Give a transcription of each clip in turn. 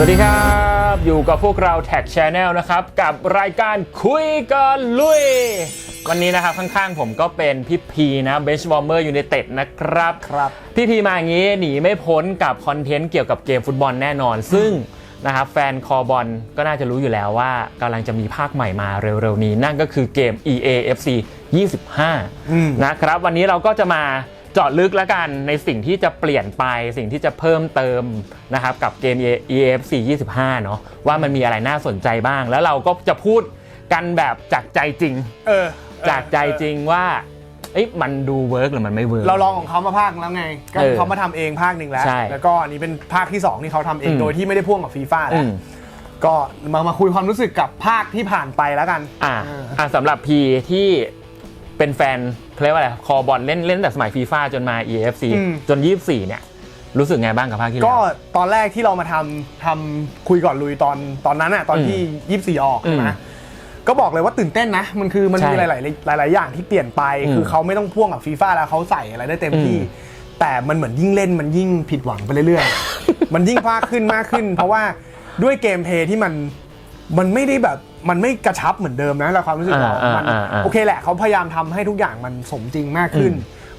สวัสดีครับ อยู่กับพวกเราแท็กช n แนลนะครับ กับรายการคุยกันลุย วันนี้นะครับ ข้างๆผมก็เป็นพี่พีนะเบสบอมเมอร์ยู i นเต็ดนะครับครับพี่พีมาอย่างนี้หนีไม่พ้นกับคอนเทนต์เกี่ยวกับเกมฟุตบอลแน่นอน ซึ่งนะครับแฟนคอบอลก็น่าจะรู้อยู่แล้วว่ากำลังจะมีภาคใหม่มาเร็วๆนี้ นั่นก็คือเกม EA FC 25 นะครับ วันนี้เราก็จะมา เจาะลึกแล้วกันในสิ่งที่จะเปลี่ยนไปสิ่งที่จะเพิ่มเติมนะครับกับเกม EAFC 25 เนาะว่ามันมีอะไรน่าสนใจบ้าง แล้วเราก็จะพูดกันแบบจากใจจริงเออจากใจจริงว่าเอ๊ะมันดูเวิร์กหรือมันไม่เวิร์ก เราลองของเขามาภาคแล้วไง ก็เออเขามาทำเองภาคหนึ่งแล้ว ใช่แล้วก็อันนี้เป็นภาคที่ 2 ที่เขาทำเองอืม โดยที่ไม่ได้พ่วงกับฟีฟ่าอืแล้วม ก็มามาคุยความรู้สึกกับภาคที่ผ่านไปแล้วกัน อ่าเอออ่าสำหรับพีที่ เป็นแฟนเขาเรียกว่าอะไรคอบอลเล่นเล่นแต่สมัยฟีฟ่าจนมา EFC จน 24 เนี่ย รู้สึกไงบ้างกับภาคที่แล้ก็ว ตอนแรกที่เรามาทำทำคุยก่อนลุยตอนตอนนั้นอะตอนที่24ออกใช่ไหมอืมก็บอกเลยว่าตื่นเต้นนะ มันคือมันใช่มีหลาย ๆ หลาย ๆ อย่างที่เปลี่ยนไป อืมคือเขาไม่ต้องพ่วงกับฟีฟ่าแล้วเขาใส่อะไรได้เต็มที่ อืม แต่มันเหมือนยิ่งเล่นมันยิ่งผิดหวังไปเรื่อย ๆ มันยิ่งมากขึ้นมากขึ้น เพราะว่าด้วยเกมเพลย์ที่มันมันไม่ได้แบบ มันไม่กระชับเหมือนเดิมนะเราความรู้สึกเราอ่ามันอ่าอ่า โอเคแหละเขาพยายามทำให้ทุกอย่างมันสมจริงมากขึ้น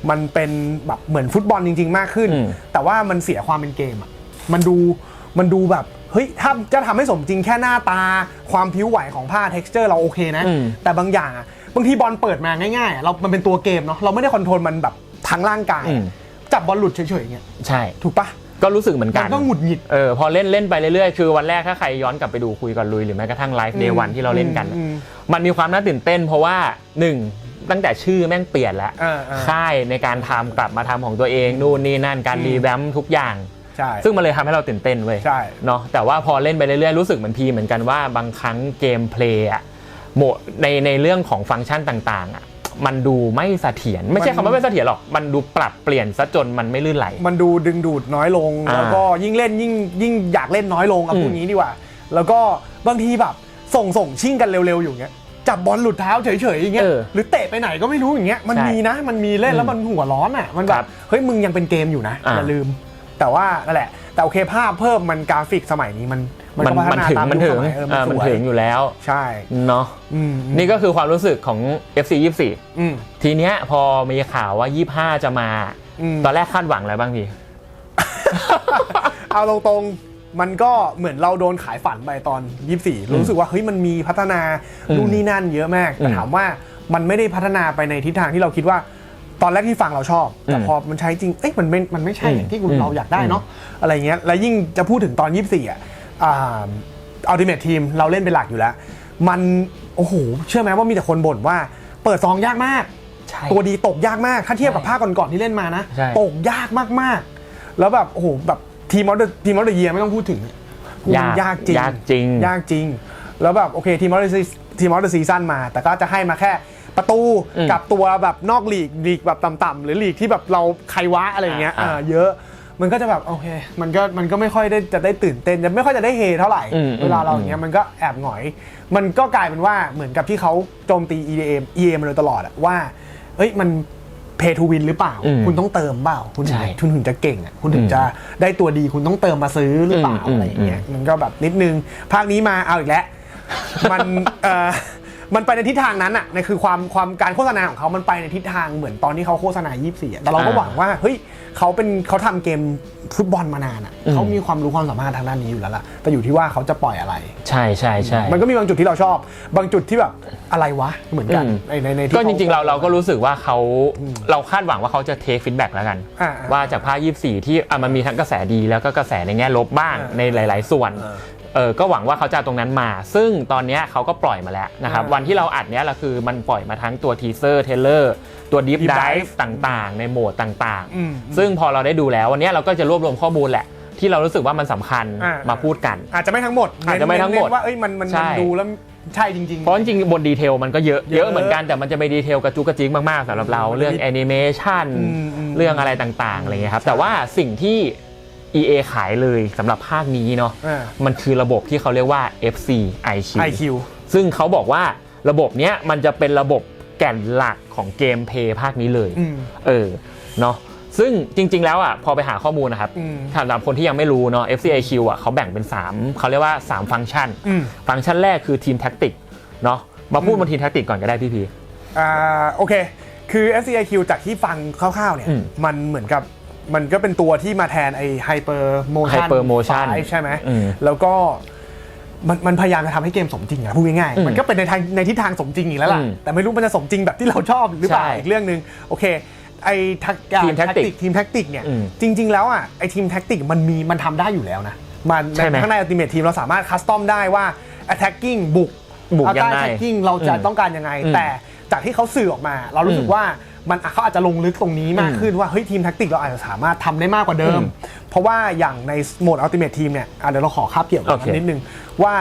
มันเป็นแบบเหมือนฟุตบอลจริง ๆ มากขึ้น อืม แต่ว่ามันเสียความเป็นเกมอะมันดูมันดูแบบเฮ้ยถ้าจะทำให้สมจริงแค่หน้าตา ความผิวไหวของผ้า t e x t อร์เราโอเคนะอืมแต่บางอย่างอะบางทีบอลเปิดมาง่ายๆอะเรามันเป็นตัวเกมเนาะเราไม่ได้คอนโทรลมันแบบทั้งร่างกาย อืม จับบอลหลุดเฉยๆอย่างเงี้ย ใช่ ถูกปะ ก็รู้สึกเหมือนกัมันนก็หงุดหงิด เออพอเล่นเล่นไปเรื่อยๆ คือวันแรกถ้าใครย้อนกลับไปดูคุยก่อนลุยหรือแม้กระทั่งไลฟ์เดย์วันที่เราเล่นกัน อืม มันมีความน่าตื่นเต้น เพราะว่าหนึ่งตั้งแต่ชื่อแม่งเปลี่ยนแล้วเออเออค่ายในการทำกลับมาทำของตัวเองนู่นนี่นั่นการอืมรีแวมป์ทุกอย่าง ใช่ ซึ่งมันเลยทำให้เราตื่นเต้นเว้ยใช่ เนาะแต่ว่าพอเล่นไปเรื่อยๆรู้สึกเหมือนพีเหมือนกันว่าบางครั้งเกมเพลย์อะโหมดในในเรื่องของฟังก์ชันต่างๆอะ มันดูไม่เสถียรไม่ใช่มันคำว่าไม่เสถียรหรอกมันดูปรับเปลี่ยนซะจนมันไม่ลื่นไหล มันดูดึงดูดน้อยลงอ่าแล้วก็ยิ่งเล่นยิ่งยิ่งอยากเล่นน้อยลงเอาอืมพูดงี้ดีกว่า แล้วก็บางทีแบบส่งส่งชิ่งกันเร็วๆอยู่เงี้ยจับบอลหลุดเท้าเฉยๆอย่างเงี้ยเออหรือเตะไปไหนก็ไม่รู้อย่างเงี้ยมันใช่มีนะ มันมีเล่นแล้วมันหัวร้อนอะมันแบครับบเฮ้ยมึงยังเป็นเกมอยู่นะอ่าอย่าลืม แต่ว่านั่นแหละ แต่โอเคภาพเพิ่มมันกราฟิกสมัยนี้มัน มันก็พัฒมันนาถึงตามมันยุคถึงสมัยเอออ่ามัมันนสวยถึงอยู่แล้วใช่เนาะอืมนี่ก็คือความรู้สึกของ FC อืม24ทีเนี้ยพอมีข่าวว่า 25 จะมา อืม ตอนแรกคาดหวังอะไรบ้างพี่ เอาตรงๆ มันก็เหมือนเราโดนขายฝันไปตอน 24 รู้สึกว่าเฮ้ยมันมีพัฒนาอืมนู่นนี่นั่นเยอะมาก แต่อืมถามว่ามันไม่ได้พัฒนาไปในทิศทางที่เราคิดว่า ตอนแรกที่ฟังเราชอบ แต่อืมพอมันใช้จริง เอ้ยมันไม่มันไม่ใช่อืมอย่างที่คุณอืมเราอยากได้เนาะ อะไรเงี้ย แล้วยิ่งจะพูดถึงตอน 24 อะ อ่าอัลติเมททีมเราเล่นเป็นหลักอยู่แล้ว มันโอ้โหเชื่อไหมว่ามีแต่คนบ่นว่า เปิดซองยากมาก ใช่ ตัวดีตกยากมากถ้าเทียบกับใช่ภาคก่อนๆที่เล่นมานะ ใช่ ตกยากมากๆ แล้วแบบโอ้โหแบบทีมออฟเดอะทีมออฟเดอะเยียไม่ต้องพูดถึงยากยากจริง ยากจริง ยากจริง แล้วแบบโอเคทีมออฟเดอะทีมออฟเดอะซีซั่นมา แต่ก็จะให้มาแค่ประตูอืมกับตัวแบบนอกลีกลีกแบบต่ำๆหรือลีกที่แบบเราใครวะอะไรอย่างเงี้ยอ่า อ่าเยอะ มันก็จะแบบโอเค มันก็มันก็ไม่ค่อยได้จะได้ตื่นเต้นจะไม่ค่อยจะได้เฮเท่าไหร่อืมเวลาเราอย่างเงี้ยมันก็แอบหงอย มันก็กลายเป็นว่าเหมือนกับที่เขาโจมตี EAM EAM มาโดยตลอดอะว่า เอ้ยมัน pay to win หรือเปล่าอืมคุณต้องเติมเปล่า คุณถึงใช่คุณถึงจะเก่งอะคุณถึงอืมจะได้ตัวดีคุณต้องเติมมาซื้อหรือเปล่าอืมอะไรอย่างเงี้ยอืมมันก็แบบนิดนึง ภาคนี้มาเอาอีกแล้วมันเอ่อมันไปในทิศทางนั้นอะในคือความความการโฆษณาของเขามันไปในทิศทางเหมือนตอนที่เขาโฆษณา 24อะแต่เราก็อ่าหวังว่า เฮ้ย เขาเป็นเขาทำเกมฟุตบอลมานานอะอืมเขามีความรู้ความสามารถทางด้านนี้อยู่แล้วล่ะแต่อยู่ที่ว่าเขาจะปล่อยอะไร ใช่ใช่ใช่ มันก็มีบางจุดที่เราชอบ บางจุดที่แบบอะไรวะเหมือนกันอืม ในในในที่ ก็จริงๆ เราขเราก็รู้สึกว่าเขาเราคาดหวังว่าเขาจะเทคฟีดแบ็กแล้วกัน อ่าว่าจากภาค24 ที่อะมันมีทั้งกระแสดีแล้วก็กระแสในแง่ลบบ้างอ่าในหลาย ๆ ส่วนอ่า เออก็หวังว่าเขาจะเอาตรงนั้นมา ซึ่งตอนเนี้ยเขาก็ปล่อยมาแล้วนะครับอ่าวันที่เราอัดเนี้ยเราคือมันปล่อยมาทั้งตัวทีเซอร์เทเลอร์ตัวดีฟ Deep ได Dive ฟ์ต่างๆ ในโหมดต่างอืมๆ ซึ่งพอเราได้ดูแล้ววันเนี้ยเราก็จะรวบรวมข้อมูลแหละ ที่เรารู้สึกว่ามันสำคัญอ่ามาพูดกัน อาจจะไม่ทั้งหมดอาจจะไม่ทั้งหมดเน้นว่าเอ้ยมันมันใช่ มันดูแล้วใช่จริงๆเพราะจริงๆบนดีเทลมันก็เยอะเยอะเยอะเหมือนกันแต่มันจะไปดีเทลกระจุกกระจิกมากๆสำหรับเราเรื่องแอนิเมชันอืมอืม เรื่องอะไรต่างๆอะไรเงี้ยครับแต่ว่าสิ่งที่ EA ขายเลยสำหรับภาคนี้เนาะอ่า มันคือระบบที่เขาเรียกว่า FC IQ IQ ซึ่งเขาบอกว่าระบบเนี้ยมันจะเป็นระบบแก่นหลักของเกมเพลย์ภาคนี้เลย อืม เออเนาะซึ่งจริง ๆ แล้วอะพอไปหาข้อมูลนะครับอืมสำหรับคนที่ยังไม่รู้เนาะ FCIQ อะเขาแบ่งเป็น 3เขาเรียกว่า 3 ฟังก์ชัน อืม ฟังก์ชันแรกคือทีมแท็กติกเนาะมาพูดบนทีมแท็กติกก่อนก็ได้พี่พี อ่าโอเค คือ SCIQ จากที่ฟังคร่าวๆเนี่ย อืมมันเหมือนกับ มันก็เป็นตัวที่มาแทนไอ้ Hyper Motion Hyper Motion ใช่ไหมอืม แล้วก็มันมันพยายามจะทำให้เกมสมจริงอะพูดง่ายอืมๆมันก็เป็นในทางในทิศทางสมจริงอีกแล้วล่ะ อืมแต่ไม่รู้มันจะสมจริงแบบที่เราชอบหรือเปล่าใช่อีกเรื่องหนึ่งโอเค ไอ้ทักทีม tactic ทีมแท็กติกเนี่ยอืมจริง ๆ แล้วอะไอ้ทีมแท็กติกมันมีมันทำได้อยู่แล้วนะมันใช่ไหมข้างใน Ultimate Team เราสามารถคัสตอมได้ว่า attacking บุก บุกยังไง attacking เราจะอืม ต้องการยังไงอืมแต่จากที่เขาสื่อออกมา เรารู้สึกอืมว่า มันเขาอาจจะลงลึกตรงนี้มากอืมขึ้นว่าเฮ้ยทีมแท็กติกเราอาจจะสามารถทำได้มากกว่าเดิมอืมเพราะว่าอย่างในโหมด Ultimate Team เนี่ยอะเดี๋ยวเราขอคาบเกี่ยวกับโอเคมันนิดนึงว่า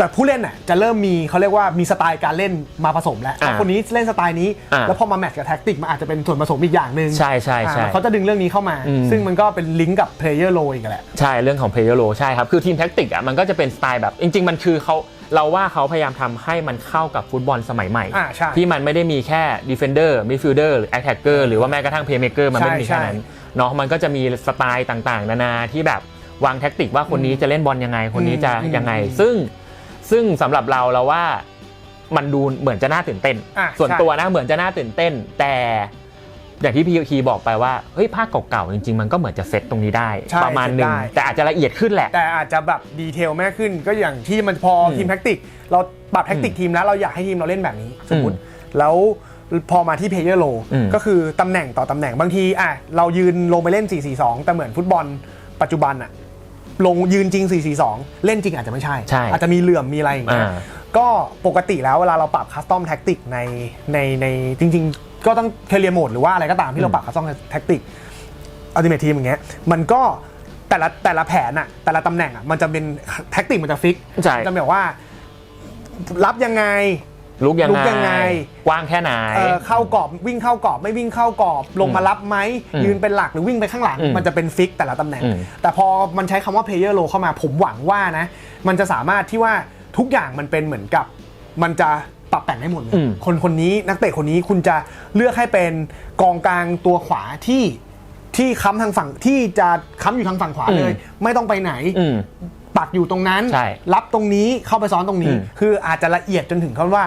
แต่ผู้เล่นน่ะจะเริ่มมีเขาเรียกว่ามีสไตล์การเล่นมาผสมแล้วอ่าคนนี้เล่นสไตล์นี้อ่าแล้วพอมาแมทช์กับแท็กติกมันอาจจะเป็นส่วนผสมอีกอย่างหนึ่งใช่ใช่ใช่อ่าเขาจะดึงเรื่องนี้เข้ามาอืมซึ่งมันก็เป็นลิงก์กับ Player Low อีกแหละใช่เรื่องของ player low ใช่ครับคือทีมแท็กติกอะมันก็จะเป็นสไตล์แบบจริง ๆ มันคือเขา เราว่าเขาพยายามทำให้มันเข้ากับฟุตบอลสมัยใหม่ อ่าใช่ที่มันไม่ได้มีแค่ defender midfielder หรือ attacker หรือว่าแม้กระทั่ง playmaker มันไม่ได้มีใช่ แค่นั้นเนาะมันก็จะมีสไตล์ต่างๆ นานาที่แบบวางแท็กติกว่าคนนี้จะเล่นบอลยังไง คนนี้จะอืมยังไงอืมซึ่งซึ่งสำหรับเราเราว่ามันดูเหมือนจะน่าตื่นเต้น อะส่วนใช่ ตัวนะเหมือนจะน่าตื่นเต้น แต่ อย่างที่พี่คีบอกไปว่าเฮ้ยภาคเก่าๆจริงๆ มันก็เหมือนจะเซตตรงนี้ได้ ใช่ประมาณหนึ่งเซตได้ แต่อาจจะละเอียดขึ้นแหละ แต่อาจจะแบบดีเทลมากขึ้นก็อย่างที่มันพออืมทีมแท็กติก เราปรับแท็กติกทีมแล้วเราอยากให้ทีมเราเล่นแบบนี้สมมติแล้วพอมาที่เพเยอร์โลอืมก็คือตำแหน่งต่อตำแหน่งบางทีอะเรายืนลงไปเล่น 4-4-2 แต่เหมือนฟุตบอลปัจจุบันอะลงยืนจริง 4-4-2 เล่นจริงอาจจะไม่ใช่ ใช่อาจจะมีเหลื่อมมีอะไรอย่างเงี้ยอ่า ก็ปกติแล้วเวลาเราปรับคัสตอมแท็กติกในในในจริง ๆ ก็ต้องเทเลียโหมดหรือว่าอะไรก็ตามที่เราปรับคัสตอมแท็กติกอัลติเมททีมอย่างเงี้ยมันก็แต่ละแต่ละแผนอะแต่ละตำแหน่งอะมันจะเป็นแท็กติกมันจะฟิกใช่ จะแบบว่า รับยังไงลุกยังลุไงกยังไงกว้างแค่ไหนเอ่อเข้ากรอบวิ่งเข้ากรอบไม่วิ่งเข้ากรอบ ลงมารับไหมอืมยืนเป็นหลักหรือวิ่งไปข้างหลังอืมมันจะเป็นฟิกแต่ละตำแหน่งอืมแต่พอมันใช้คำว่า player low เข้ามาผมหวังว่านะ มันจะสามารถที่ว่าทุกอย่างมันเป็นเหมือนกับ มันจะ ปรับแต่งได้หมดเลยอืม คนคนนี้นักเตะคนนี้คุณจะเลือกให้เป็นกองกลางตัวขวาที่ที่ค้ำทางฝั่งที่จะค้ำอยู่ทางฝั่งขวาเลย ไม่ต้องไปไหน อืม ปักอยู่ตรงนั้น ใช่รับตรงนี้เข้าไปซ้อนตรงนี้ อืมคืออาจจะละเอียดจนถึงคำว่า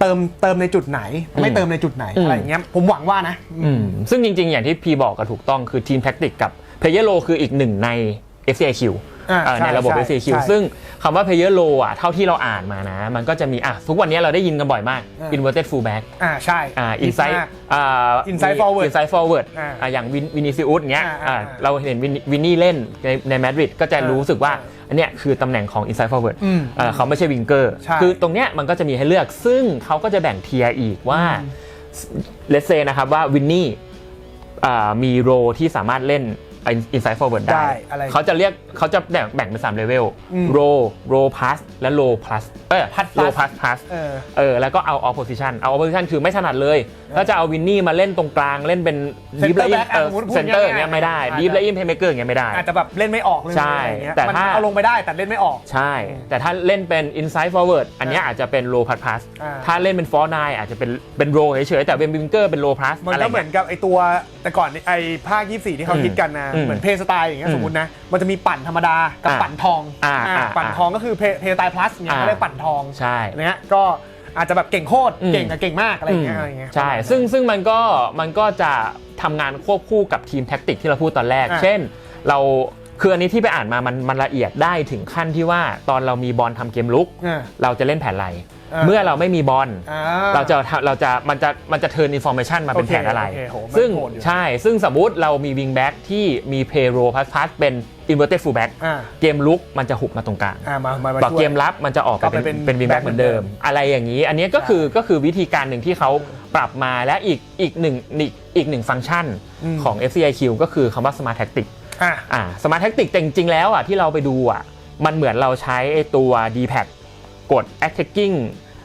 เติมเติมในจุดไหน ไม่อืมเติมในจุดไหนอืม อะไรอย่างเงี้ยผมหวังว่านะ อืมซึ่งจริงๆ อย่างที่พีบอกก็ถูกต้องคือทีมแท็กติกกับ Player Low คืออีกหนึ่งใน FCIQ อ่าเอ่อใช่ในระบบ ใช่ FCIQ ใช่ซึ่งคำว่า Player Low อะเท่าที่เราอ่านมานะ มันก็จะมีอะทุกวันนี้เราได้ยินกันบ่อยมาก อ่า inverted fullback อ่าใช่ อ่า inside มากอ่า Inside forward inside forward อ่าอ่าอย่างวินวินิซิอุสเงี้ยอ่าอ่าอ่าเราเห็นวินวินนี่เล่นในในมาดริดก็จะอ่ารู้สึกว่า อ่าอันเนี้ยคือตำแหน่งของ inside forward อืมเอ่อเขาไม่ใช่วิงเกอร์ ใช่คือตรงเนี้ยมันก็จะมีให้เลือกซึ่งเขาก็จะแบ่งเทียร์อีกว่า เลสเซนะครับว่าวินนี่มีโรที่สามารถเล่น inside forward ได้ได้ อะไร เขาจะเรียกเขาจะแบ่งแบ่งเป็น3เลเวลอืมโรโรพ u s และโลพ u s เออ Plus โลพ u s พ u s เออเออแล้วก็เอา opposition เอา opposition คือไม่ถนัดเลย ถ้าจะเอาวินนี่มาเล่นตรงกลางเล่นเป็น Center deep laying back อะเออสมมุติพูดเซนเตอร์ง่ายๆอย่างเงี้ยไม่ได้อาจจะ deep laying playmaker อย่างเงี้ยไม่ได้อาจจะแบบเล่นไม่ออกเลยใช่อะไรอย่างเงี้ยแต่มันถ้าเอาลงไปได้แต่เล่นไม่ออกใช่ แต่ถ้าเล่นเป็น inside forward อันเนี้ยอาจจะเป็น low pass pass อ่าถ้าเล่นเป็น for nine อาจจะเป็นเป็น row เฉยๆแต่เป็น winger เป็น low pass มันอะไรก็เหมืเงี้อยนกับไอตัวแต่ก่อนไอภาค24ที่เขาอืมคิดกันนะอืมเหมือนเพย์สไตล์อย่างเงี้ยอืมสมมตินะมันจะมีปั่นธรรมดากับอ่าปั่นทองอ่าอ่าอ่าปั่นทองก็คือเพย์เพย์สไตล์ plus เนี่ยอ่าเขาเรียกปั่นทองใช่อะไรเงี้ยก็อาจจะแบบเก่งโคตรอืมเก่งกับเก่งมากอะไรอย่างเงี้ยอะไรเงี้ยใช่ ซึ่งซึ่งมันก็มันก็จะทำงานควบคู่กับทีมแท็กติกที่เราพูดตอนแรกอะเช่น เราคืออันนี้ที่ไปอ่านมามันมันละเอียดได้ถึงขั้นที่ว่าตอนเรามีบอลทำเกมลุกอ่าเราจะเล่นแผนอะไร อ่าเมื่อเราไม่มีบอลอ่เราจะเราจะมันจะมันจะเทิร์นอินโฟ a t ชันมาเป็นโอเคแผนอะไร โอเคโหมันซึ่งโหดอยู่ ใช่ ซึ่งสมมุติเรามีวิงแบ็กที่มีเพโรพัสพัสเป็นอินเวอร์เต็ดฟูลแบ็กอ่าเกมลุกมันจะหุบมาตรงกลาง อ่ามามามาบอกช่วย เกมรับมันจะออกไปก็ไปเป็นเป็นเป็นวิงแบ็ก back เหมือนเดิม เหมือนเดิมอะไรอย่างนี้ อันนี้ก็คือก็คือวิธีการหนึ่งที่เขาปรับมาและอีกอีกหนึ่งอีกอีกหนึ่งฟังก์ชันอืม ของ FCIQ ก็คือคำว่า Smart Tactic อ่าอ่า Smart Tactic แต่จริงๆแล้วอะที่เราไปดูอะมันเหมือนเราใช้ไอ้ตัว d p a d กด attacking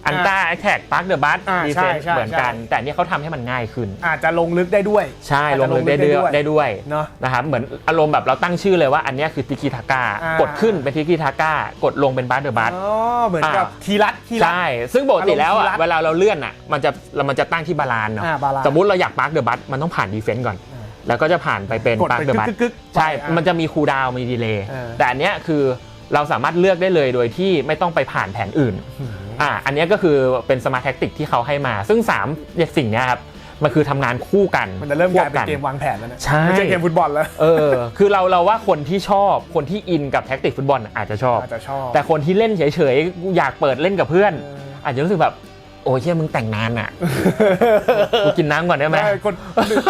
อันต้า attack park the bus อ่าใช่ defense ใช่เหมือนกัน ใช่ แต่อันนี่เขาทำให้มันง่ายขึ้น อาจจะลงลึกได้ด้วย ใช่อาจลจะงลึกได้ด้วยลงลึกได้ได้ด้ด้ววยยเนอะนะครับเหมือนอารมณ์แบบเราตั้งชื่อเลยว่าอันเนี้ยคือทิกิทาก้าอ่ากดขึ้นเป็นทิกิทาก้ากดลงเป็นบัสเดอร์บัส อ๋อเหมือนกับอ่า ทีรัตทีรัต ใช่ ซึ่งปกติแล้วอารอะมณ์ทีรัฐเวลาเราเลื่อนอะมันจะเรามันจะตั้งที่บาลานซ์เนาะอ่า balance สมมุติเราอยากปาร์คเดอะบัสมันต้องผ่านดีเฟนต์ก่อน อ่าแล้วก็จะผ่านไปเป็นกดปาร์ไปคเดอะบัตกึกๆๆใช่ไปอะมันจะมีคูลดาวน์มีดีเลย์เออ แต่อันเนี้ยคือ เราสามารถเลือกได้เลยโดยที่ไม่ต้องไปผ่านแผนอื่นอ่าอันเนี้ยก็คือเป็นสมาร์ทแท็กติกที่เขาให้มา ซึ่ง3เนี่ยสิ่งเนี้ยครับมันคือทำงานคู่กัน มันจะเริ่มกลายเป็นควบเกมวางแผนแล้วนะใช่ไม่ใช่เกมฟุตบอลแล้ว เออ คือเราเราว่าคนที่ชอบ คนที่อินกับแท็กติกฟุตบอลอาจจะชอบ อาจจะชอบ แต่คนที่เล่นเฉยๆกูอยากเปิดเล่นกับเพื่อนเอออาจจะรู้สึกแบบ โอ้ยเชี่ยมึงแต่งนานอะ กูกินน้ำก่อนได้ไหมได้คนหนึ่ง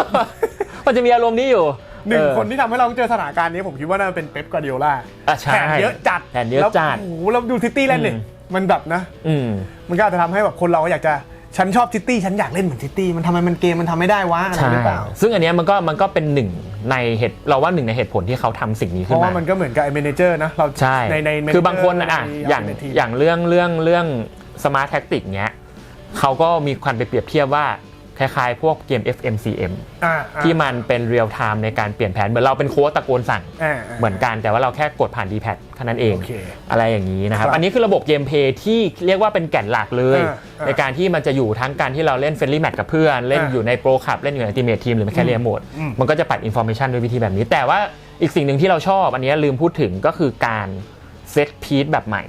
มันจะมีอารมณ์นี้อยู่ หนึ่งเออคนที่ทำให้เราเจอสถานการณ์นี้ผมคิดว่าน่าจะเป็นเป๊ปกวาร์ดิโอลาอะใช่แผนเยอะจัดแผนเยอะจัด แล้วโอ้โหเราดูซิตี้เล่นเลยอืมมันแบบนะ อืม มันก็อาจจะทำให้แบบคนเราอยากจะฉันชอบซิตี้ฉันอยากเล่นเหมือนซิตี้มันทำไมมันเกมมันทำไม่ได้วะอะไรใช่ หรือเปล่า ซึ่งอันเนี้ยมันก็มันก็เป็นหนึ่งในเหตุเราว่าหนึ่งในเหตุผลที่เขาทำสิ่งนี้เพขึ้นราะมา ว่ามันก็เหมือนกับไอ้เมเนเจอร์นะเราใช่ ในในคือบางคนอะในอย่างในทีม อย่างเรื่องเรื่องเรื่องสมาร์ทแท็กติกเนี้ยเขาก็มีความไปเปรียบเทียบว่า คล้ายๆ พวกเกม FMCM อ่าอ่าที่มันเป็นเรียลไทม์ในการเปลี่ยนแผน เหมือนเราเป็นโค้ชตะโกนสั่งอ่าเหมือนกันแต่ว่าเราแค่กดผ่าน d p a d แค่นั้นเอง โอเคอะไรอย่างนี้นะครับ ครับอันนี้คือระบบเกมเพลย์ที่เรียกว่าเป็นแก่นหลักเลย อ่าอ่าในการที่มันจะอยู่ทั้งการที่เราเล่นเฟรนลี่แมตกับเพื่อน เล่นอ่าอยู่ในโปรคับเล่นอยู่ในทีมเมททีมหรือแคเรียโหมด อืม มันก็จะปัดอินโฟ a t ชันด้วยวิธีแบบนี้ แต่ว่าอีกสิ่งหนึ่งที่เราชอบ อันนี้ลืมพูดถึงก็คือการเซตพีทแบบใหม่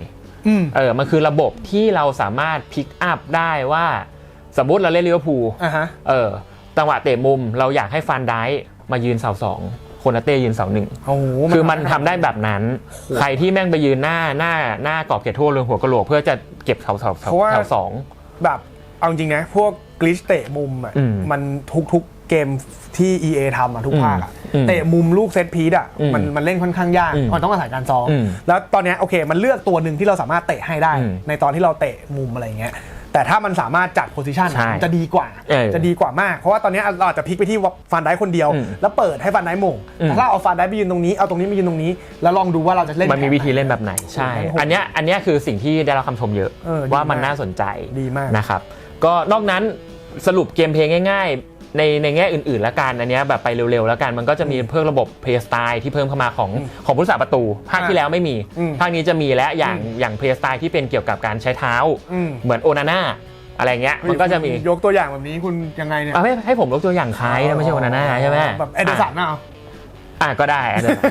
อืม เออ มันคือระบบที่เราสามารถพิกอัพได้ว่า สมมติเราเล่นลิเวอร์พูลอ่าฮะเออจังหวะเตะมุมเราอยากให้ฟันได้มายืนเสาสองโคนาเต้ยืนเสาหนึ่ง โอ้โหคือมันทำได้แบบนั้น ใครที่แม่งไปยืนหน้าหน้าหน้ากรอบเขตโทษเรืองหัวกะโหลกเพื่อจะเก็บเสาเสาเสาเพราะว่าเสาสอง แบบเอาจริงนะ พวกกลิชเตะมุมอะอืมมันทุกทุกเกมที่ EA ทำอะทุกภาคอะอืมเตะมุมลูกเซตพีดอะอืมมันมันเล่นค่อนข้างยากอืมมันต้องอาศัยการซ้อมอืมแล้วตอนเนี้ยโอเค มันเลือกตัวหนึ่งที่เราสามารถเตะให้ได้ อืม ในตอนที่เราเตะมุมอะไรเงี้ย แต่ถ้ามันสามารถจัดโพซิชันใช่จะดีกว่า เออจะดีกว่ามาก เพราะว่าตอนเนี้ยเราอาจจะพลิกไปที่ฟันได้คนเดียว อืมแล้วเปิดให้ฟันได้มงอืมแต่ถ้าเอาฟันได้ไปยืนตรงนี้เอาตรงนี้มายืนตรงนี้ แล้วลองดูว่าเราจะเล่นมันมีแผวิธีเล่นแบบไหน ใช่ โอ้โหอันเนี้ยอันเนี้ยคือสิ่งที่ได้รับคำชมเยอะ เออดีว่ามันมากน่าสนใจดีมาก นะครับ ก็นอกนั้นสรุปเกมเพลย์ง่ายๆ ในในแง่อื่นๆ แล้วกันอันเนี้ยแบบไปเร็วๆ แล้วกันมันก็จะมีเพิ่มระบบเพลย์สไตล์ที่เพิ่มเข้ามาของของผู้รักษาประตู ภาคที่แล้วไม่มี อืมภาคนี้จะมีและอย่างอืมอย่างเพลย์สไตล์ที่เป็นเกี่ยวกับการใช้เท้า อืม เหมือนโอนาน่าอะไรเงี้ยมันก็จะมียกตัวอย่างแบบนี้คุณยังไงเนี่ยเอาให้ให้ผมยกตัวอย่างคล้ายนะไม่ใช่โอนาน่าใช่ไหมแบบเอเดอร์สันน่ะเอาอะก็ได้แอนเดอร์สัน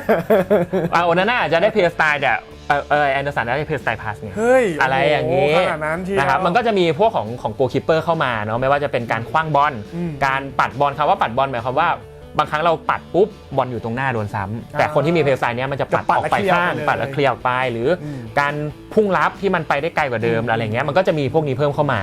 อะโอนาน่าอาจจะได้เพลย์สไตล์แต่เออ เออแอนเดอร์สันได้เพลย์สไตล์พาสไงเฮ้ยอะไรอย่างนี้นี้ขนาดนั้นที่นะครับมันก็จะมีพวกของของโกคิปเปอร์เข้ามาเนาะไม่ว่าจะเป็นการคว้างบอลอืมการปัดบอลคำว่าปัดบอลหมายความว่า บางครั้งเราปัดปุ๊บบอลอยู่ตรงหน้าโดนซ้ำแต่คนที่มีเพลย์สไตล์เนี้ยมันจะปัดจะปัอดอกไปแล้วเคลียร์ข้างไปเลยปัดแล้วเคลียร์ออกไปหรืออม การพุ่งรับที่มันไปได้ไกลกว่าเดิมอะไรเงี้ยมันก็จะมีพวกนี้เพิ่มเข้ามา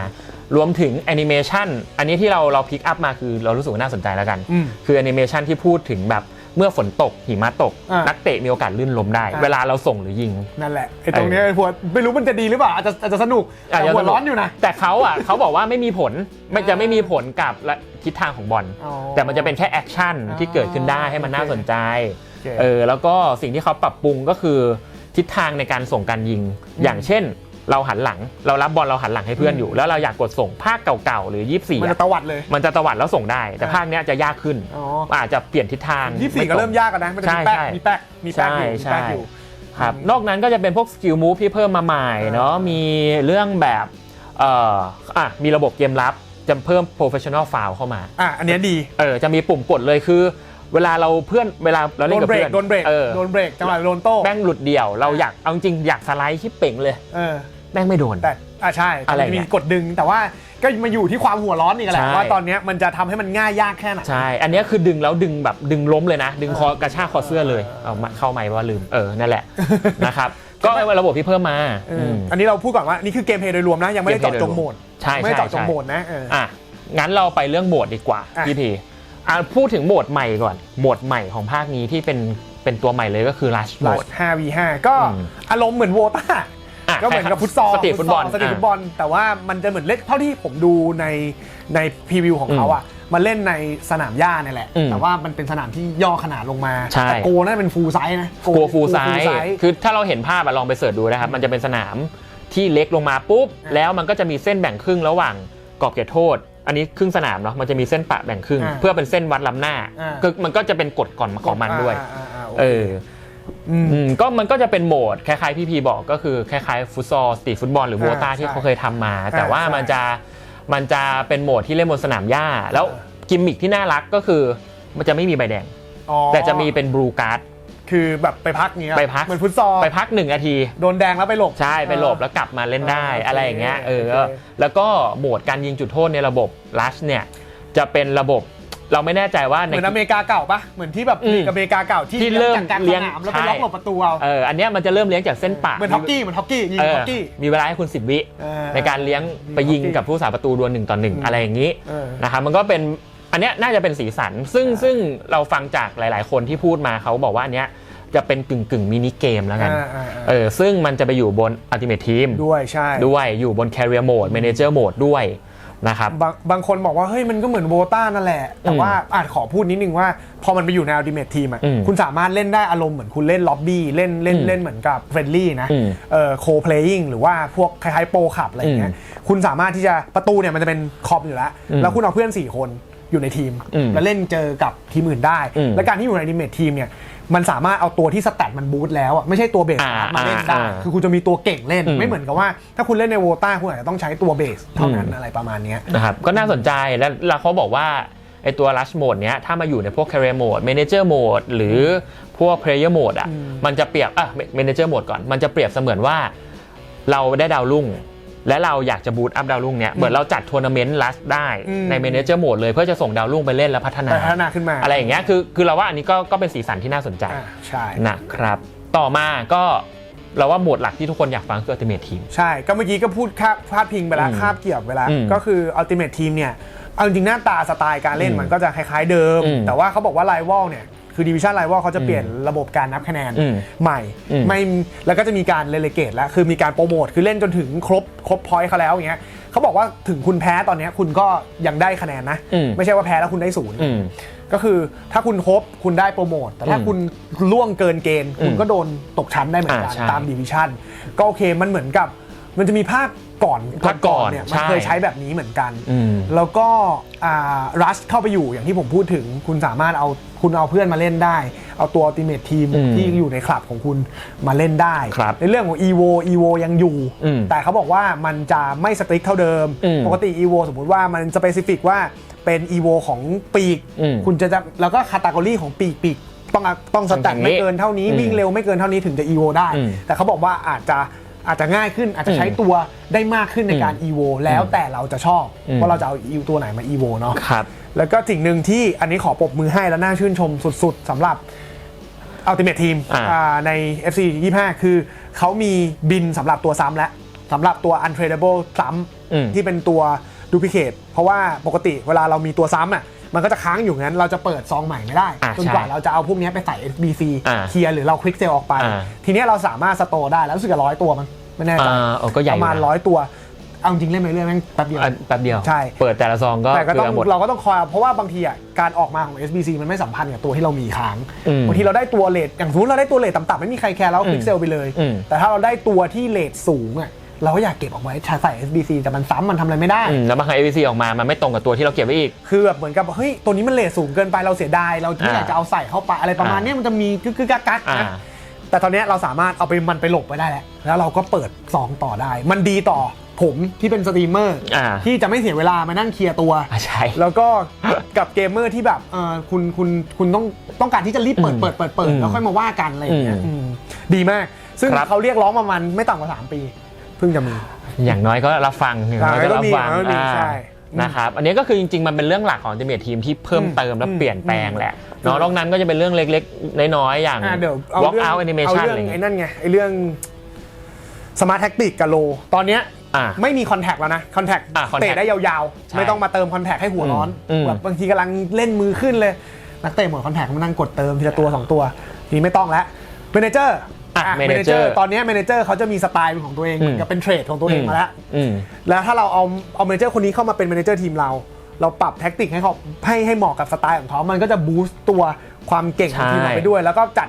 รวมถึงแอนิเมชันอันนี้ที่เราเราพิกอัพมาคือเรารู้สึกว่าน่าสนใจแล้วกัน อืม คือแอนิเมชันที่พูดถึงแบบ เมื่อฝนตกหิมะตก อ่านั นักเตะมีโอกาสลื่นล้มได้อ่าเวลาเราส่งหรือยิง นั่นแหละไอ้ตรงเนี้ยหัวไม่รู้มันจะดีหรือเปล่าอาจจะอาจจะสนุกแต่หัวร้อนอยู่นะ แต่เขาอะ เขาบอกว่าไม่มีผลไม่จะไม่มีผลกับละทิศทางของบอลอ๋อแต่มันจะเป็นแค่แอคชั่นอ๋อที่เกิดขึ้นได้ให้มันน่าสนใจโอเคเออแล้วก็สิ่งที่เขาปรับปรุงก็คือทิศทางในการส่งการยิง อย่างเช่น เราหันหลัง เรารับบอลเราหันหลังให้เพื่อนอยู่ แล้วเราอยากกดส่งภาคเก่าๆหรือ 24มันอะจะตวัดเลย มันจะตวัดแล้วส่งได้ แต่ภาคเนี้ยจะยากขึ้น อ๋อ อาจจะเปลี่ยนทิศทาง ยี่สิบสี่ก็เริ่มยากกันนะ มันจะมีแป๊ก ใช่มีแป๊ก มีแป๊กอยู่ใช่มีแป๊กใช่อยู่ ครับนอกนั้นก็จะเป็นพวกสกิลมูฟที่เพิ่มมาใหม่เนาะมีเรื่องแบบเอ่ออะมีระบบเกมลับจะเพิ่ม professional foul เข้ามา อะ อันเนี้ยดี เออจะมีปุ่มกดเลยคือ เวลาเราเพื่อนเวลาเราโดเล่นนกับเบรเพื่กอนโดนเบรก เออโดนเบรก จังหวะโดนโต้ แม่งหลุดเดี่ยวเราอยากเอาจริงอยากสไลด์ที่เป่งเลย เออ แม่งไม่โดน แต่อะใช่อะไรมันมีเนี่ยกดดึงแต่ว่าก็มาอยู่ที่ความหัวร้อนอีกแหละใช่ว่าตอนเนี้ยมันจะทำให้มันง่ายยากแค่ไหน ใช่ อันเนี้ยคือดึงแล้วดึงแบบดึงล้มเลยนะ ดึงคอกระชากคอเสื้อเลยเอามาเข้าไม่ว่าลืมเออนั่นแหละ นะครับ ก็เป็นระบบที่เพิ่มมาเอออม อันนี้เราพูดก่อนว่านี่คือเกมเพลย์โดยรวมนะ ยังไม่ได้เจาะจงโหมดใช่ไม่ได้ใช่เจาะจงใช่ โหมดนะเออ อะงั้นเราไปเรื่องโหมดดีกว่าอะ พี่พีอะพูดถึงโหมดใหม่ก่อนโหมดใหม่ของภาคนี้ที่เป็นเป็นตัวใหม่เลยก็คือ Rush ลั Mode ช 5v5 ก็อืม อารมณ์เหมือนโวต้าอ่ะก็เหมือนกับฟุตซอลสตรีทฟุตบอลสตรีทฟุตบอล แต่ว่ามันจะเหมือนเล่นเท่าที่ผมดูในในพรีวิวของเขาอะมันเล่นในสนามหญ้าเนี่ยแหละอืมแต่ว่ามันเป็นสนามที่ย่อขนาดลงมาใช่แต่โกน่าจะเป็นฟูลไซส์นะกลัวฟูลไซ full ส์ size คือถ้าเราเห็นภาพอะลองไปเสิร์ชดูนะครับ มันจะเป็นสนามที่เล็กลงมาปุ๊บอะแล้วมันก็จะมีเส้นแบ่งครึ่งระหว่างกรอบเขตโทษ อันนี้ครึ่งสนามเนาะมันจะมีเส้นปะแบ่งครึ่งอะเพื่อเป็นเส้นวัดล้ำหน้าอะคือมันก็จะเป็นกฎก่อนของมันด้วยอ่าอ่าอ่าโอเอเคอ อืมอืมก็มันก็จะเป็นโหมดคล้ายๆพี่พีบอกก็คือคล้ายๆฟุตซอลสตรีทฟุตบอลหรือโวตาอ่าที่ใช่เขาเคยทำมา แต่ว่าใช่มันจะมันจะเป็นโหมดที่เล่นบนสนามหญ้า แล้วกิมมิคที่น่ารักก็คือมันจะไม่มีใบแดง อ๋อแต่จะมีเป็นบลูการ์ด คือแบบไปพักเงี้ยไปพัก เหมือนฟุตซอลไปพักหนึ่งนาที โดนแดงแล้วไปหลบ ใช่ไปหลบเออแล้วกลับมาเล่นได้เออโอเคอะไรอย่างเงี้ยเออโอเค แล้วก็โหมดการยิงจุดโทษในระบบลัชเนี่ยจะเป็นระบบ เราไม่แน่ใจว่าเหใน มือนอเมริกาเก่าปะเหมือนที่แบบอืมลีกอเมริกาเก่าที่ที่เริ่มจากกลางเลี้สยงนามแล้วไปใช่ ล็อกหลบประตูเอาเอออันเนี้ยมันจะเริ่มเลี้ยงจากเส้นปากเหมือนฮอกกี้เหมือนฮอกกี้ยิงเอฮออกกี้ มีเวลาให้คุณ 10 วิ เออในการเลี้ยงไปยิงกับผู้สาประตูดวลหนึ่งต่อหนึ่งอืมอะไรอย่างนี้เออ นะครับมันก็เป็นอันเนี้ยน่าจะเป็นสีสัน ซึ่งซึ่งเราฟังจากหลาย ๆ คนที่พูดมาเขาบอกว่าอันเนี้ยจะเป็นกึ่งกึ่งมินิเกมแล้วกันอ่าอ่าอ่าเออซึ่งมันจะไปอยู่บน Ultimate Team ด้วยใช่ ด้วยอยู่บน Career Mode Manager Mode ด้วย นะครับบางบางคนบอกว่าเฮ้ยมันก็เหมือนโวต้านั่นแหละ แต่ว่าอาจขอพูดนิดนึงว่า พอมันไปอยู่ในอัลติเม e ทีมอะอืมคุณสามารถเล่นได้อารมณ์เหมือนคุณเล่นล็อบบี้เล่นเล่นอืมเล่นเหมือนกับเฟรนลี่นะอืมเอ่อโคเพลยิงหรือว่าพวกคล้ายๆโปรขับอะไรอย่างเงี้ยคุณสามารถที่จะประตูเนี่ยมันจะเป็นคอมอยู่แล้วอืมแล้วคุณเอาเพื่อน 4 คนอยู่ในทีมอืมแล้วเล่นเจอกับทีมอื่นได้อืมและการที่อยู่ในอัลติเม e ทีมเนี่ย มันสามารถเอาตัวที่สแตทมันบูตแล้วอะไม่ใช่ตัวเบสอ่ามาเล่นได้อ่าคือคุณจะมีตัวเก่งเล่นอืมไม่เหมือนกับว่า ถ้าคุณเล่นในโวต้าคุณอาจจะต้องใช้ตัวเบสเท่านั้นอืมอะไรประมาณเนี้ยนะครับก็น่าสนใจแล้วแล้วเขาบอกว่าไอตัว Rush Mode เนี้ยถ้ามาอยู่ในพวก Career Mode Manager Mode หรือพวก Player Mode อะอืมมันจะเปรียบอะ Manager Mode ก่อน มันจะเปรียบเสมือนว่า เราได้ดาวรุ่ง และเราอยากจะบูตอัพดาวรุ่งเนี้ยเหมือนเราจัดทัวร์นาเมนต์ลัสได้อืมใน Manager Mode เลย เพื่อจะส่งดาวรุ่งไปเล่นแล้วพัฒนาแต่พัฒนาขึ้นมาอะไรอย่างเงี้ยคือคือเราว่าอันนี้ก็ก็เป็นสีสันที่น่าสนใจอ่าใช่นะครับต่อมาก็เราว่าโหมดหลักที่ทุกคนอยากฟังคือ Ultimate Team ใช่ ก็เมื่อกี้ก็พูดคาบพาดพิงไปแล้วอืมคาบเกี่ยวไปแล้วอืมก็คือ Ultimate Team เนี่ยเอาจริงๆหน้าตาสไตล์การเล่นอืมมันก็จะคล้ายๆเดิมอืมแต่ว่าเขาบอกว่า Rival เนี่ย คือ Division Rival เขาจะเปลี่ยนระบบการนับคะแนนอืมใหม่อืมไม่แล้วก็จะมีการเลเลเกตแล้วคือมีการโปรโมทคือเล่นจนถึงครบครบพอยต์เขาแล้วอย่างเงี้ยเขาบอกว่าถึงคุณแพ้ตอนเนี้ยคุณก็ยังได้คะแนนนะอืมไม่ใช่ว่าแพ้แล้วคุณได้ศูนย์อืมก็คือถ้าคุณครบคุณได้โปรโมท แต่ถ้าอืมคุณล่วงเกินเกณฑ์ คุณอืมก็โดนตกชั้นได้เหมือนกันอ่าใช่ตามดิวิชั่นก็โอเคมันเหมือนกับมันจะมีภาค ก่อนภาคก่อนเนี่ยใช่มันเคยใช้แบบนี้เหมือนกันอืมแล้วก็รัชเข้าไปอยู่อย่างที่ผมพูดถึง คุณสามารถเอาคุณเอาเพื่อนมาเล่นได้ เอาตัว Ultimate Team อืมที่อยู่ในคลับของคุณมาเล่นได้ครับในเรื่องของ EVO EVO ยังอยู่อืมแต่เขาบอกว่ามันจะไม่สตริกเท่าเดิมอืมปกติ EVO สมมุติว่ามันสเปซิฟิกว่าเป็น EVO ของปีกอืมคุณจะจะแล้วก็คาตากรีของปีกปีกต้องต้องสแตทอย่างนี้ไม่เกินเท่านี้อืมวิ่งเร็วไม่เกินเท่านี้ถึงจะ EVO ได้อืมแต่เขาบอกว่าอาจจะ อาจจะง่ายขึ้นอาจจะใช้ตัวได้มากขึ้นในการ EVO แล้วแต่เราจะชอบอืมว่าเราจะเอา EVO ตัวไหนมา EVO เนาะครับแล้วก็สิ่งหนึ่งที่อันนี้ขอปรบมือให้และน่าชื่นชมสุดๆสำหรับ Ultimate Team อ่าอ่าใน FC 25 คือเขามีบินสำหรับตัวซ้ำและสำหรับตัว Untradable ซ้อืมำที่เป็นตัว Duplicate เพราะว่าปกติเวลาเรามีตัวซ้ำอะ มันก็จะค้างอยู่งั้น เราจะเปิดซองใหม่ไม่ได้อ่าจนกว่าใช่เราจะเอาพวกนี้ไปใส่ SBC อ่าเคลียร์หรือเราคลิกเซลออกไป อ่า ทีเนี้ยเราสามารถสโตร์ได้แล้วรู้สึกจะร้อยตัวมั้งไม่แน่ใจอ่าเออก็ใหญ่ประมาณอยู่นะร้อยตัวเอาจริงเล่นไปเรื่อยแม่งแป๊บเดียว อะแป๊บเดียว ใช่ เปิดแต่ละซองก็แต่ก็เกลืต้องอหมด เราก็ต้องคอยเอาเพราะว่าบางทีอะการออกมาของ SBC มันไม่สัมพันธ์กับตัวที่เรามีค้างอืมบางทีเราได้ตัวเลทอย่างสมมติเราได้ตัวเลทต่ำๆไม่มีใครแคร์เราก็คลิกเซลไปเลย อืมแต่ถ้าเราได้ตัวที่เลทสูงอะ เราก็อยากเก็บออกไว้ใส่ SBC แต่มันซ้ำมันทำอะไรไม่ได้ อืมแล้วบางครั้ง ABC ออกมา มันไม่ตรงกับตัวที่เราเก็บไว้อีก คือแบบเหมือนกับเฮ้ยตัวนี้มันเลทสูงเกินไปเราเสียดายเราไม่อยากจะเอาใส่เข้าไปอะไรประมาณอ่าเนี้ยมันจะมีกึกกกักๆอ่า นะ แต่ตอนเนี้ยเราสามารถเอาไปมันไปหลบไว้ได้แล้ว แล้วเราก็เปิดซองต่อได้ มันดีต่อผมที่เป็นสตรีมเมอร์ อ่า ที่จะไม่เสียเวลามานั่งเคลียร์ตัว อะใช่ แล้วก็ กับเกมเมอร์ที่แบบเออคุณคุณคุณต้องต้องการที่จะรีบเปิดอืมเปิดเปิดเปิดอืมแล้วค่อยมาว่ากันอะไรอย่างเงี้ยอืมอืมดีมาก ซึ่งครับ เขาเรียกร้องประมาณไม่ต่ำกว่า 3 ปี เพิ่งจะมี อย่างน้อยก็รับฟังอย่างน้อยก็รับฟังก็มีก็มีอ่า ใช่ นะครับอันนี้ก็คือจริงๆ มันเป็นเรื่องหลักของ Ultimate Team ที่เพิ่มอืมเติมและอืม เปลี่ยนแปลงแหละอืมเนาะนอกนั้นก็จะเป็นเรื่องเล็กๆ น้อยๆ อย่าง อะเดี๋ยวเอา walk เรื่อง out เอา animation เรื่อะองไรอย่างไอ้เงี้ยนั่นไงไอ้เรื่องสมาร์ทแท็กติกกับโล ตอนเนี้ยอะไม่มีคอนแทคแล้วนะคอนแทคอะ contact เตะได้ยาวใช่ๆ ไม่ต้องมาเติมคอนแทคให้หัวร้อนอืม แบบบางทีกำลังเล่นมือขึ้นเลย นักเตะหมดคอนแทคมานั่งกดเติมทีละตัวสองตัวทีนี้ไม่ต้องแล้วเมนเจอร์ อะเมนเจอ manager ร์ตอนเนี้เมนเจอร์เขาจะมีสไตล์เป็นของตัวเองอืมเหมือนกับเป็นเทรดของตัวเองมาแล้ว อืม แล้วถ้าเราเอาเอาเมนเจอร์คนนี้เข้ามาเป็นเมนเจอร์ทีมเรา เราปรับแท็กติกให้เขาให้ให้เหมาะกับสไตล์ของเขา มันก็จะบูสต์ตัวความเก่งของทีมเราไปด้วย แล้วก็จัด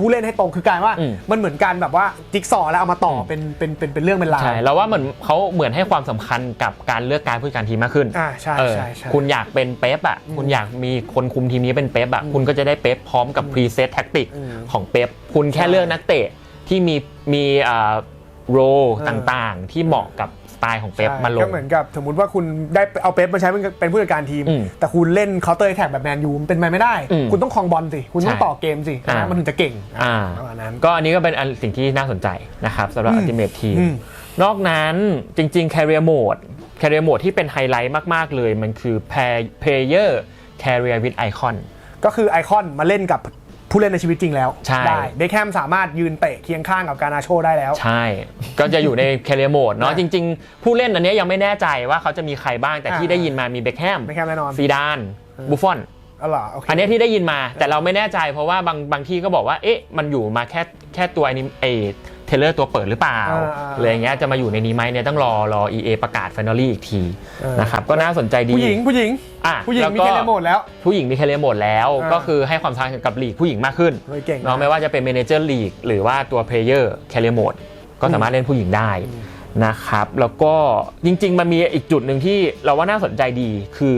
ผู้เล่นให้ตรงคือกลายว่า อืม มันเหมือนการแบบว่าจิ๊กซอว์แล้วเอามาต่อเป็นเป็นเป็นเป็นเรื่องเป็นราวใช่เราว่าเหมือนเขาเหมือนให้ความสำคัญกับการเลือกการผู้จัดการทีมมากขึ้นอ่าใช่เออใช่ใช่ คุณอยากเป็นเป๊ปอะคุณอยากมีคนคุมทีมนี้เป็นเป๊ปอะคุณก็จะได้เป๊ปพร้อมกับพรีเซตแท็กติกอืมของเป๊ปคุณแค่ใช่เลือกนักเตะที่มีมีอ่าโรเออ ต่างๆ ที่เหมาะกับส ไตล์ของเป๊ปใช่มาลก็งเหมือนกับสมมติว่าคุณได้เอาเป๊ปมาใช้เป็นเป็นผู้จัดการทีมอืมแต่คุณเล่นเคาน์เตอร์แท็กแบบแมนยูมันเป็นไปไม่ได้อืมคุณต้องครองบอลสิ คุณต้องใช่ต่อเกมสิอ่ามันถึงจะเก่งอ่าประมาณนั้น ก็อันนี้ก็เป็นอันสิ่งที่น่าสนใจนะครับสำหรับอืม Ultimate Team อืมนอกนั้นจริงๆ Career Mode Career Mode ที่เป็นไฮไลท์มากๆเลย มันคือ Player Career with Icon ก็คือไอคอนมาเล่นกับ ผู้เล่นในชีวิตจริงแล้วใช่ ได้เบคแฮมสามารถยืนเตะเคียงข้างกับการนาโชได้แล้ว ใช่ ก็จะอยู่ใน Career Mode เนาะอะจริง ๆ ผู้เล่นอันเนี้ยยังไม่แน่ใจว่าเขาจะมีใครบ้าง แต่ที่อ่า ได้ยินมามีเบคแฮม เบคแฮมแน่นอนซีดาน บุฟฟอน อ๋อเหรอโอเคอันเนี้ยที่ได้ยินมา แต่เราไม่แน่ใจเพราะว่าบางบางที่ก็บอกว่า เอ๊ะ มันอยู่มาแค่แค่ตัวอนิเอ เทเลอร์ตัวเปิดหรือเปล่าอ่าอ่าอะไรอย่างเงี้ยจะมาอยู่ในนี้ไหมเนี่ยต้องรอรอ EA ประกาศ Finally อีกทีเออนะครับก็น่าสนใจดีผู้หญิงผู้หญิงอะผู้หญิงแล้วมีก็แค่ในโหมดแล้ว ผู้หญิงมีแคเรียหมดแล้วอ่าก็คือให้ความสำคัญกับลีกผู้หญิงมากขึ้นเฮ้ยเก่งเนาะไม่ว่าจะเป็น Manager League หรือว่าตัว Player Career Mode ก็สามารถเล่นผู้หญิงได้นะครับแล้วก็จริง ๆ มันมีอีกจุดหนึ่งที่เราว่าน่าสนใจดีคือ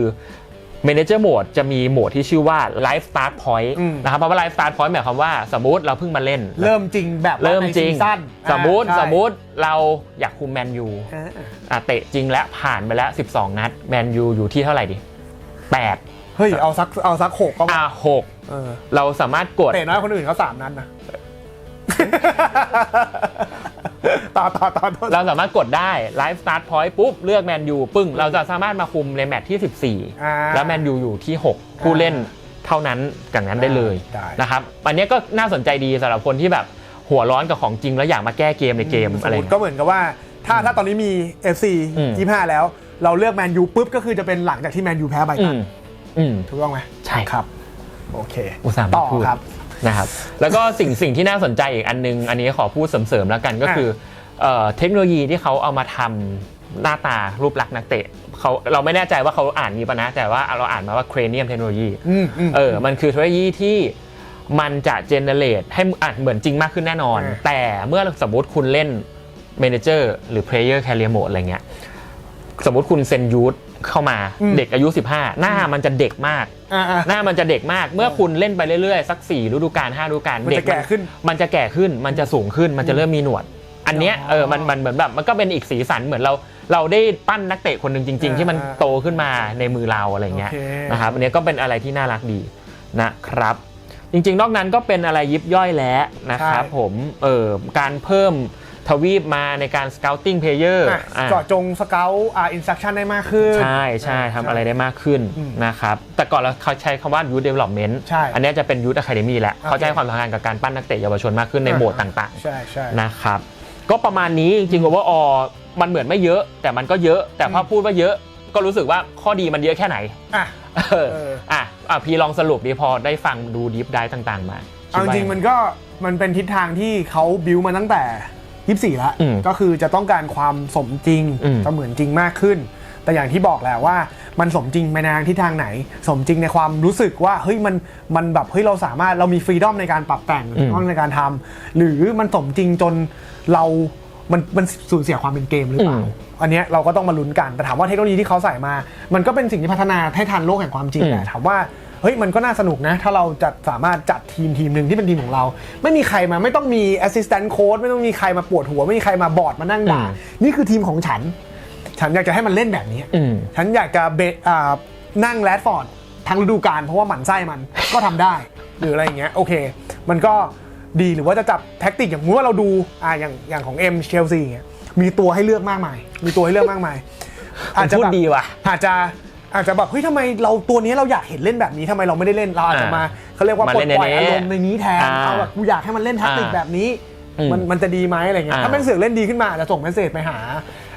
Manager Mode จะมีโหมดที่ชื่อว่า Life Start Point อืม นะครับเพราะว่า Life Start Point หมายความว่าสมมติเราเพิ่งมาเล่น เริ่มจริงแบบว่าเริ่มในจริงซีซั่นสมมติอ่าใช่สมมติเราอยากคุมแมนยูอ่าอะเตะจริงแล้วผ่านไปแล้ว 12 นัดแมนยูอยู่ที่เท่าไหร่ดิ8เฮ้ยเอาสักเอาสักหกก็มาอะหกเออเราสามารถกด เตะน้อยกว่าคนอื่นเขาสามนัดนะ ต่อต่อต่อต่อเราสามารถกดได้ไลฟ์สตาร์ทพอยต์ปุ๊บ เลือกแมนยูปึ้ง เราจะสามารถมาคุมในแมตช์ที่อ่า14 แล้วแมนยูอยู่ที่ 6 ผู้เล่นเท่านั้นอย่างนั้นได้เลยได้นะครับอันนี้ก็น่าสนใจดีสำหรับคนที่แบบหัวร้อนกับของจริงแล้วอยากมาแก้เกมในเกมสอะมไรมติก็เหมือนกับว่าถ้าถ้าตอนนี้มี FC อืม25 แล้ว เราเลือกแมนยูปุ๊บก็คือจะเป็นหลังจากที่แมนยูแพ้ไบรอืตันมอืมถูกต้องไหมใช่ครับ โอเคอุตส่าห์มาต่อพูดครับ นะครับแล้วก็สิ่งสิ่งที่น่าสนใจอีกอันนึง อันนี้ขอพูดเสริมๆแล้วกันก็คือเอ่อเทคโนโลยีที่เขาเอามาทำหน้าตารูปลักษณ์นักเตะเขาเราไม่แน่ใจว่าเขาอ่านนี้ปะนะ แต่ว่าเราอ่านมาว่าเครเนียมเทคโนโลยีอืมอืม เออ มันคือเทคโนโลยีที่มันจะเจเนเรตให้อ่านเหมือนจริงมากขึ้นแน่นอน อ่า แต่เมื่อสมมติคุณเล่น Manager หรือ Player Career Mode อะไรเงี้ย สมมติคุณเซนยูท เข้ามาเด็กอายุ 15 หน้ามันจะเด็กมากอ่าอ่า หน้ามันจะเด็กมากเมื่อคุณเล่นไปเรื่อยๆ สัก4ฤดูกาล5ฤดูกาลมันจะเด็กแก่ขึ้นมันจะแก่ขึ้นมันจะสูงขึ้นมันจะเริ่มมีหนวด อันเนี้ยอ๋อเออมันมันเหมือนแบบมันก็เป็นอีกสีสันเหมือนเรา เราได้ปั้นนักเตะคนหนึ่งจริงๆที่มันอ่าโตขึ้นมาในมือเราอะไรเงี้ยโอเค นะครับอันเนี้ยก็เป็นอะไรที่น่ารักดีนะครับ จริงๆ นอกนั้นก็เป็นอะไรยิบย่อยแล้วนะครับผมเออการเพิ่ม ทวีปมาในการ scouting player อะอะเจาะจงสเกลอ่าอินสตรักชั่นได้มากขึ้น ใช่ใช่ทำอะไรได้มากขึ้นอืมนะครับ แต่ก่อนเราเขาใช้คำว่า youth development ใช่อันเนี้ยจะเป็น youth academy แล้วโอเคเขาจะให้ความสำคัญกับการปั้นนักเตะเยาวชนมากขึ้นในอ่าโหมดต่างใช่ใช่ๆนะครับก็ประมาณนี้จริงๆว่าออมันเหมือนไม่เยอะ แต่มันก็เยอะ แต่พอพูดว่าเยอะก็รู้สึกว่าข้อดีมันเยอะแค่ไหน อะเออเอออะอะพี่ลองสรุปดีพอได้ฟังดูดีฟได้ต่างๆมาเอาจริงๆมันก็มันเป็นทิศทางที่เขาบิวมาตั้งแต่ 24แล้วอืมก็คือจะต้องการความสมจริงอืมเสมือนจริงมากขึ้น แต่อย่างที่บอกแหละว่ามันสมจริงในทางทิศทางไหน สมจริงในความรู้สึกว่าเฮ้ยมันมันแบบเฮ้ยเราสามารถเรามีฟรีดอมในการปรับแต่งฟรีดอมในการทำหรือมันสมจริงจนเรามันมันสูญเสียความเป็นเกมหรือเปล่า อืม อันเนี้ยเราก็ต้องมาลุ้นกันแต่ถามว่าเทคโนโลยีที่เขาใส่มา มันก็เป็นสิ่งที่พัฒนาให้ทันโลกแห่งความจริงอืมแหละถามว่า เฮ้ยมันก็น่าสนุกนะ ถ้าเราจะสามารถจัดทีมทีมหนึ่งที่เป็นทีมของเรา ไม่มีใครมาไม่ต้องมี assistant coach ไม่ต้องมีใครมาปวดหัว ไม่มีใครมาบอร์ดมานั่งด่าอืมนี่คือทีมของฉัน ฉันอยากจะให้มันเล่นแบบนี้อืมฉันอยากจะเบอ่านั่งแรดฟอร์ดทั้งฤดูกาลเพราะว่าหมั่นไส้มันก็ทำได้ หรืออะไรอย่างเงี้ยโอเค มันก็ดีหรือว่าจะจับแท็กติกอย่างเมื่อเราดูอ่าอย่างอย่างของเอ็มเชลซีเงี้ยมีตัวให้เลือกมากมาย มีตัวให้เลือกมากมาย อาจจะพูดแบบดีว่ะอาจจะ อาจจะแบบเฮ้ยทำไมเราตัวนี้เราอยากเห็นเล่นแบบนี้ทำไมเราไม่ได้เล่นเราอาจจะมาเขาเรียกว่ามาปลเล่ดนในปล่อยนี้อารมณ์ในนี้แทนอ่าเอาแบบกูอยากให้มันเล่นแท็กติกอ่าแบบนี้อืมมันมันจะดีไหมอะไรเงี้ยอ่าถ้าแม่งเสือกเล่นดีขึ้นมาอาจจะส่งเมสเซจไปหา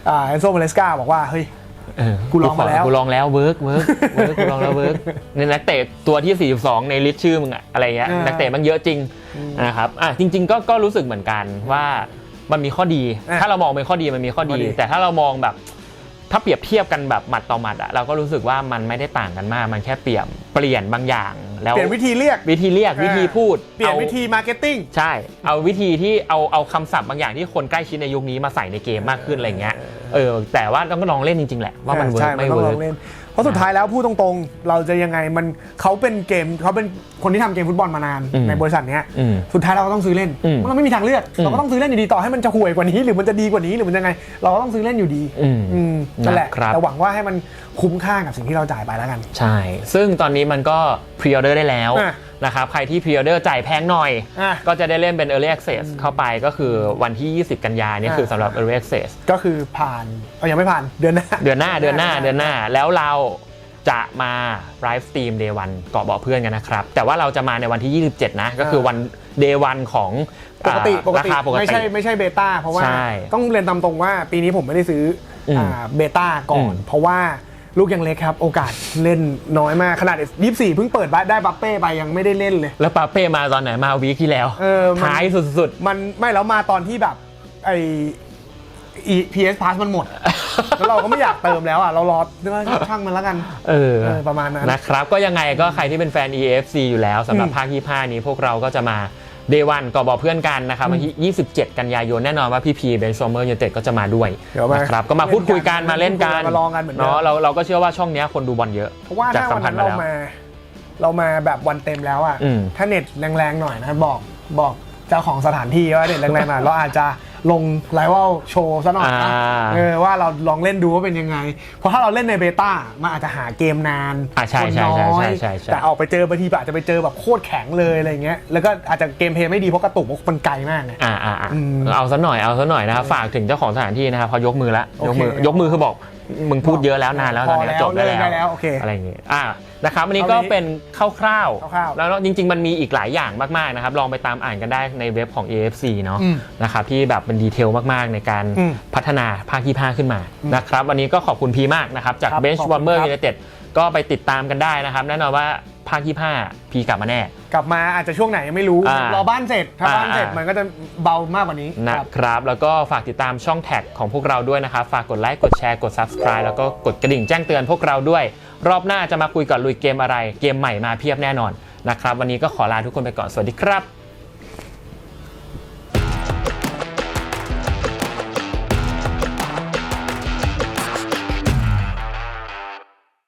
อ่าเอนโซมาเลสกาบอกว่าเฮ้ยเออกูลองมาแล้วกูลองแล้วเวิร์กเวิร์กเวิร์กกูลองแล้วเวิร์กในนักเตะตัวที่ 42 ในลิสต์ชื่อมึงอะอะไรเงี้ยเออนักเตะมันเยอะจริงนะครับอะจริง ๆ ก็ก็รู้สึกเหมือนกันว่ามันมีข้อดีอะถ้าเรามองเป็นข้อดีมันมีข้อดีข้อดีแต่ถ้าเรามองแบบ ถ้าเปรียบเทียบกันแบบหมัดต่อหมัดอะเราก็รู้สึกว่ามันไม่ได้ต่างกันมาก มันแค่เปลี่ยนเปลี่ยนบางอย่าง แล้วเปลี่ยนวิธีเรียก วิธีเรียกวิธีพูดเปลี่ยนอาวิธีมาร์เก็ตติ้ง ใช่ เอาวิธีที่เอาเอาคำศัพท์บางอย่างที่คนใกล้ชิดในยุคนี้มาใส่ในเกมมากขึ้นอะไรเงี้ยเออแต่ว่าต้องก็ลองเล่นจริงๆแหละว่ามันเวิร์ใช่กไม่ต้องเวิลร์อกงเล่น เพราะสุดท้ายแล้วพูดตรงๆ เราจะยังไงมันเขาเป็นเกมเขาเป็นคนที่ทำเกมฟุตบอลมานานอืมในบริษัทเนี้ยอืมสุดท้ายเราก็ต้องซื้อเล่นอืมมันไม่มีทางเลือกอืมเราก็ต้องซื้อเล่นอยู่ดีต่อให้มันจะห่วยกว่านี้ หรือมันจะดีกว่านี้หรือมันยังไง เราก็ต้องซื้อเล่นอยู่ดีอืมอืมนั่นแหละนะครับแต่หวังว่าให้มันคุ้มค่ากับสิ่งที่เราจ่ายไปแล้วกัน ใช่ ซึ่งตอนนี้มันก็พรีออเดอร์ได้แล้วอะนะครับใครที่พรีออเดอร์จ่ายแพงหน่อย อะ ก็จะได้เล่นเป็น Early Access เข้าไปก็คือวันที่ 20 กันยาเนี่ยอะคือสำหรับ Early Access ก็คือผ่านเอายังไม่ผ่านเดือนหน้า เดือนหน้าเดือนหน้าเดือนหน้าแล้วเราจะมาไลฟ์สตรีม Day 1เกาะเบาะเพื่อนกันนะครับ แต่ว่าเราจะมาในวันที่ 27 นะ ก็คือวัน Day 1ของปกติอ่าปกราติคาปกไม่ติ ใช่ไม่ใช่เบต้าเพราะว่าใช่ต้องเรียนตามตรงว่าปีนี้ผมไม่ได้ซื้ออมอ่าเบต้าก่อนอืมเพราะว่า ลูกยังเล็กครับ โอกาสเล่นน้อยมากขนาด24 เพิ่งเปิดได้บัฟเป้ไปยังไม่ได้เล่นเลย แล้วปาเป้มาตอนไหนมาวีคที่แล้วเออมัน ท้ายสุดมันไม่แล้วมาตอนที่แบบไอ PS Pass มันหมด แล้วเราก็ไม่อยากเติมแล้วอะ เรารอเรื่องช่างมันแล้วกัน ๆ เออเออประมาณนั้น นะครับ ก็ยังไงก็ใครที่เป็นแฟน EFC อยู่แล้วสำหรับอืมภาค25นี้พวกเราก็จะมา Day 1 เกาะเบาะเพื่อนกันนะครับวันที่ 27 กันยายนแน่นอนว่าพี่พีเบนชอมเมอร์ยูเต็ดก็จะมาด้วยเดี๋ยวมานะครับก็มาพูดคุยกันมาเล่นกันมาลองกันเหมือนเดิม เนาะเราเราก็เชื่อว่าช่องเนี้ยคนดูบอลเยอะเพราะว่าจากถ้าสัวัมนพันนั้ธ์นมาเราแล้ว มา เรามาแบบวันเต็มแล้วอะอืมถ้าเน็ตแรงๆหน่อยนะบอกบอกเจ้าของสถานที่ว่าเน็ตแรงๆหน่อยเราอาจจะ ลงไลฟ์ว่าโชว์ซะหน่อยนะอ่าเออว่าเราลองเล่นดูว่าเป็นยังไง เพราะถ้าเราเล่นในเบต้ามันอาจจะหาเกมนานอะใช่คนใช่น้ใช่อใช่ยใช่ใช่ แต่ออกไปเจอบางทีอาจจะไปเจอแบบโคตรแข็งเลยอะไรเงี้ยแล้วก็อาจจะเกมเพลย์ไม่ดีเพราะกระตุกเพราะมันไกลมากไง อ่าอ่าอ่าอืมเอาซะหน่อยเอาซะหน่อยนะครับฝากถึงเจ้าของสถานที่นะครับเขายกมือแล้วยกมือโอเคยกมือคือบอกมึงพูดเยอะแล้วนานแล้วพตออนเนี้ยแล้วจบได้เลิกได้แล้แล้ววโอเค อะไรอย่างงี้อ่า นะครับอันนี้ก็เอานี้เป็นคร่าวคร่าวๆๆแล้วจริง ๆ มันมีอีกหลายอย่างมากๆนะครับลองไปตามอ่านกันได้ในเว็บของ AFC เนาะอืมนะครับที่แบบเป็นดีเทลมากๆ ในการอืมพัฒนาภาคที่5ขึ้นมานะครับวันนี้ก็ขอบคุณพีมากนะครับจาก ครับ Bench ขอบคุณ Warmer ครับ United ก็ไปติดตามกันได้นะครับแน่นอนว่าภาคที่5พีกลับมาแน่ กลับมาอาจจะช่วงไหนยังไม่รู้ อ่ารอบ้านเสร็จ ถ้าอ่าบ้านเสร็จอ่ามัมันก็จะเบามากกว่านี้นะครับ แล้วก็ฝากติดตามช่องแท็กของพวกเราด้วยนะครับ ฝากกดไลค์ กดแชร์ กด Subscribe แล้วก็กดกระดิ่งแจ้งเตือนพวกเราด้วย รอบหน้าจะมาคุยกับลุยเกมอะไร เกมใหม่มาเพียบแน่นอนนะครับ วันนี้ก็ขอลาทุกคนไปก่อน สวัสดีครับ